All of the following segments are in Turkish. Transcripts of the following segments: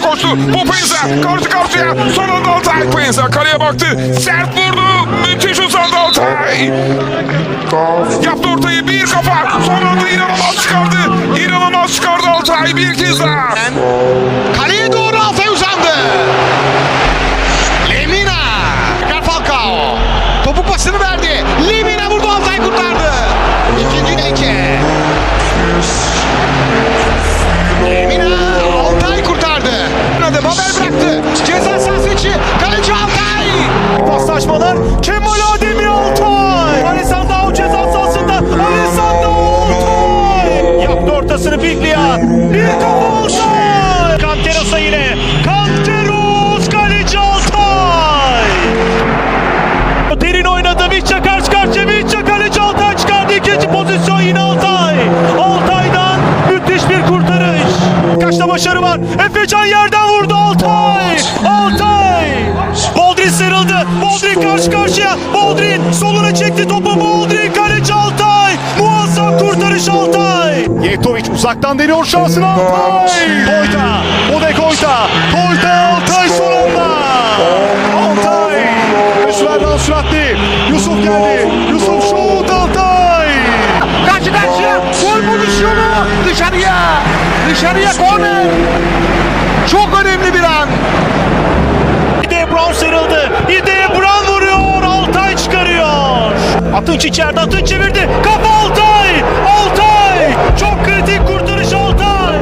koştu. Bu Penza karşı karşıya. Son anda Altay. Penza kaleye baktı. Sert vurdu. Müthiş uzandı Altay. Yaptı ortayı bir kafa. Son anda inanılmaz çıkardı. İnanılmaz çıkardı Altay bir kez daha. Ortasını Biglia. Bir kafa Altay. Canteros'a yine. Canteros kaleci Altay. Derin oynadı. Vişça karşı karşıya. Vişça kaleci Altay çıkardı. İkinci pozisyon yine Altay. Altay'dan müthiş bir kurtarış. Kaçta başarı var. Efecan yerden vurdu Altay. Altay. Boldrin sıyrıldı. Boldrin karşı karşıya. Boldrin soluna çekti topu. Boldrin kaleci Altay. Muazzam kurtarış Altay. Yetovic uzaktan deniyor şansını Altay. Koyta. O da Koyta. Koyta Altay son anda. Altay. Üsverdan süratli. Yusuf geldi. Yusuf şut Altay. Karşı karşıya. Gol pozisyonu. Dışarıya. Dışarıya korner. Çok önemli bir an. İde Brown sıyrıldı. İde Brown vuruyor. Altay çıkarıyor. Atınç içeride. Atınç çevirdi. Kafa Altay. Altay. Çok kritik kurtarış Altay.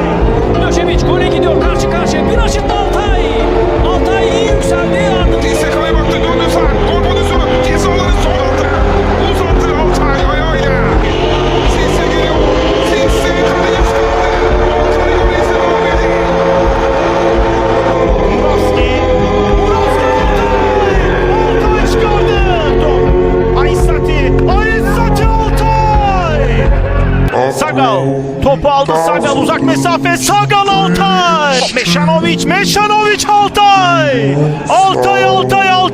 Milošević gole gidiyor karşı karşıya. Bir Altay. Aldı Sagal. Uzak mesafe. Sagal Altay. Meşanovic. Meşanovic Altay. Altay Altay Altay.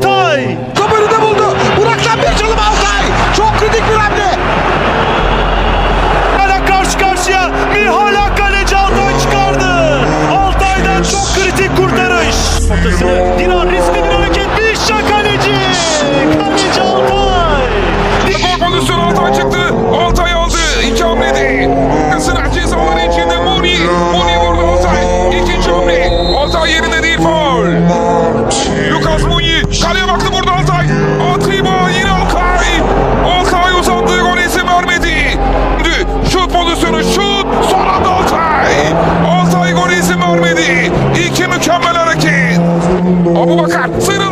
Mükemmel hareket. Abu Bakar sıyrıldı.